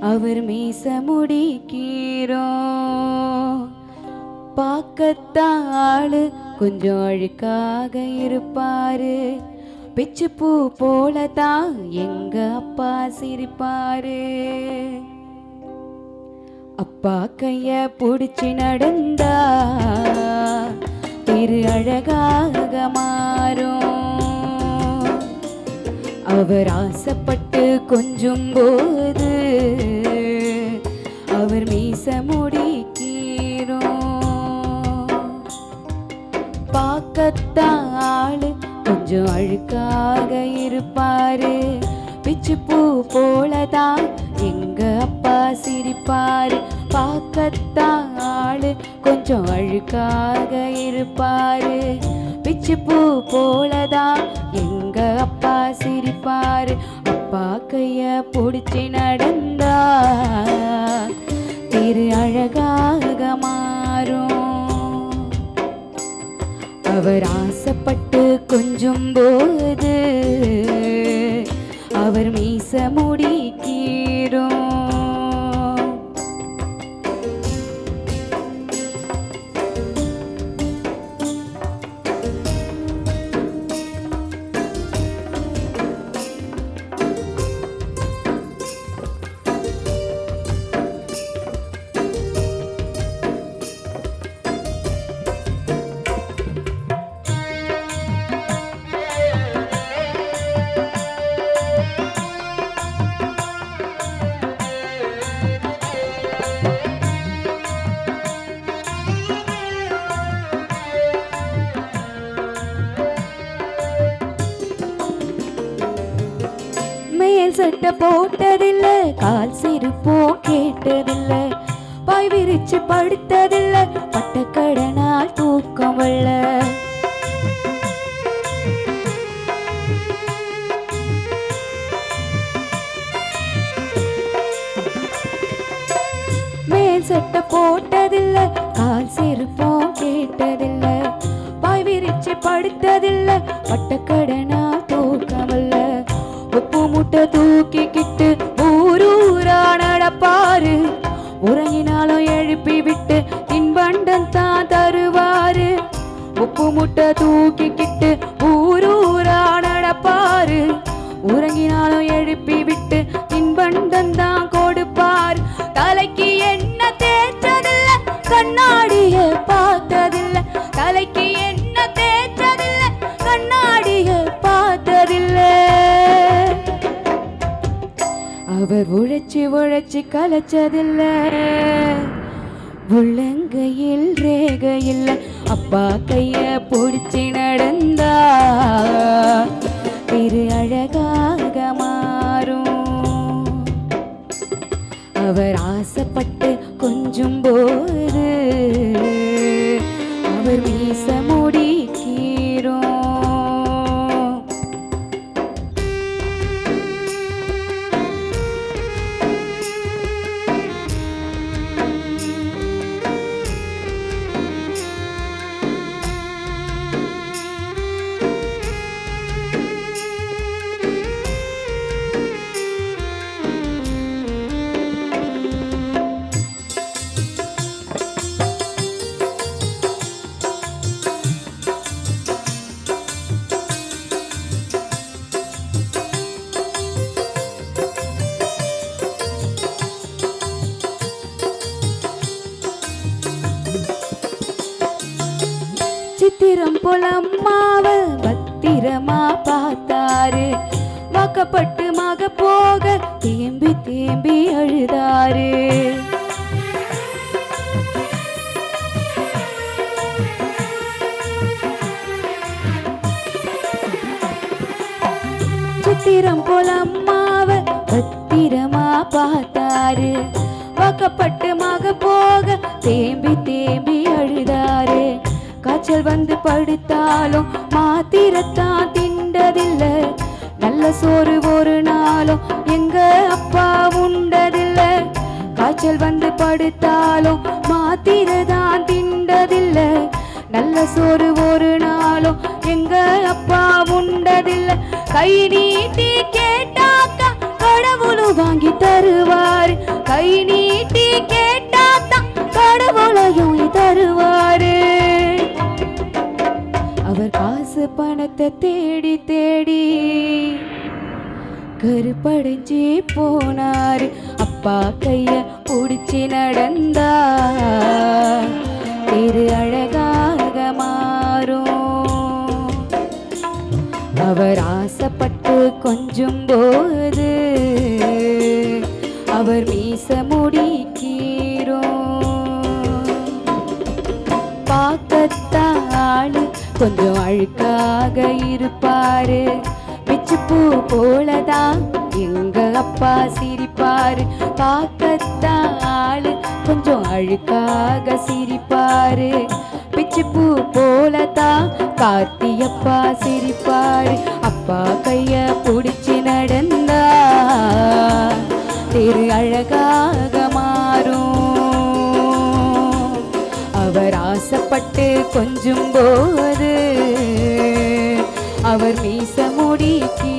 அவர் மீச முடிக்கிறோம் பார்க்கத்தான் ஆளு கொஞ்சம் அழுக்காக இருப்பாரு. பிச்சு பூ போல தான் எங்க அப்பா சிரிப்பாரு. அப்பா கைய புடிச்சு நடந்தா திரு அழகாகமா அவர் ஆசைப்பட்டு கொஞ்சும் போது அவர் மீச முடிக்கிறோம். பார்க்கத்தான் ஆளு கொஞ்சம் அழுக்காக இருப்பாரு. பிச்சு பூ போலதான் எங்க அப்பா சிரிப்பாரு. பார்க்கத்தான் ஆளு கொஞ்சம் அழுக்காக இருப்பாரு. பிச்சு பூ போலதான் எங்க அப்பா சிரிப்பாரு. அப்பா கைய பிடிச்சி நடந்தா திரு அழகாக மாறும். அவர் ஆசைப்பட்டு கொஞ்சம் போது அவர் மீச முடிக்கிறோம் மேல் சட்டை போட்டதில்ல கால் சிரிப்போ கேட்டதில்ல பாய் விரிச்சு படுத்ததில்ல பட்டக்கடனால் தூக்கம் வல்ல மேல் சட்டை போட்டதில்ல கால் செருப்போம் கேட்டதில்ல பாய் விரிச்சு படுத்ததில்ல பட்டக்கடன் உப்பு தூக்கிக்கிட்டு ஊரூரா நடப்பாரு. உறங்கினாலும் எழுப்பி விட்டு தின்பண்டம் தான் தருவாரு. உப்பு முட்டை தூக்கி உழைச்சி உழைச்சி கலைச்சதில்ல. உள்ளங்கையில் ரேகையில் அப்பா கைய பிடிச்சி பொலம்மாவ பத்திரமா பார்த்தாரு. வாக்கப்பட்டு மக போக தேம்பி தேம்பி அழுதாரு. சித்திரம் போல அம்மாவ பத்திரமா பார்த்தாரு. வாக்கப்பட்டு மக போக தேம்பி காய்ச்சல் வந்து படுத்தாலும் மாத்திரத்தான் திண்டதில்ல. நல்ல சோறு ஒரு நாளும் எங்க அப்பா உண்டதில்லை. காய்ச்சல் வந்து படுத்தாலும் மாத்திரதான் திண்டதில்ல. நல்ல சோறு ஒரு நாளும் எங்க அப்பா உண்டதில்லை. கை அவர் காசு பணத்தை தேடி தேடி கருப்படைஞ்சு போனாரு. அப்பா கைய பிடிச்சி நடந்தா திரு அழகாக மாறும். அவர் ஆசைப்பட்டு கொஞ்சம் போ கொஞ்சம் அழுக்காக இருப்பாரு. பிச்சுப்பூ போலதான் எங்க அப்பா சிரிப்பாரு. பார்க்கத்தான் ஆளு கொஞ்சம் அழுக்காக சிரிப்பாரு. பிச்சுப்பூ போலதான் கார்த்தியப்பா சிரிப்பாரு. அவர் மீச முடிக்கி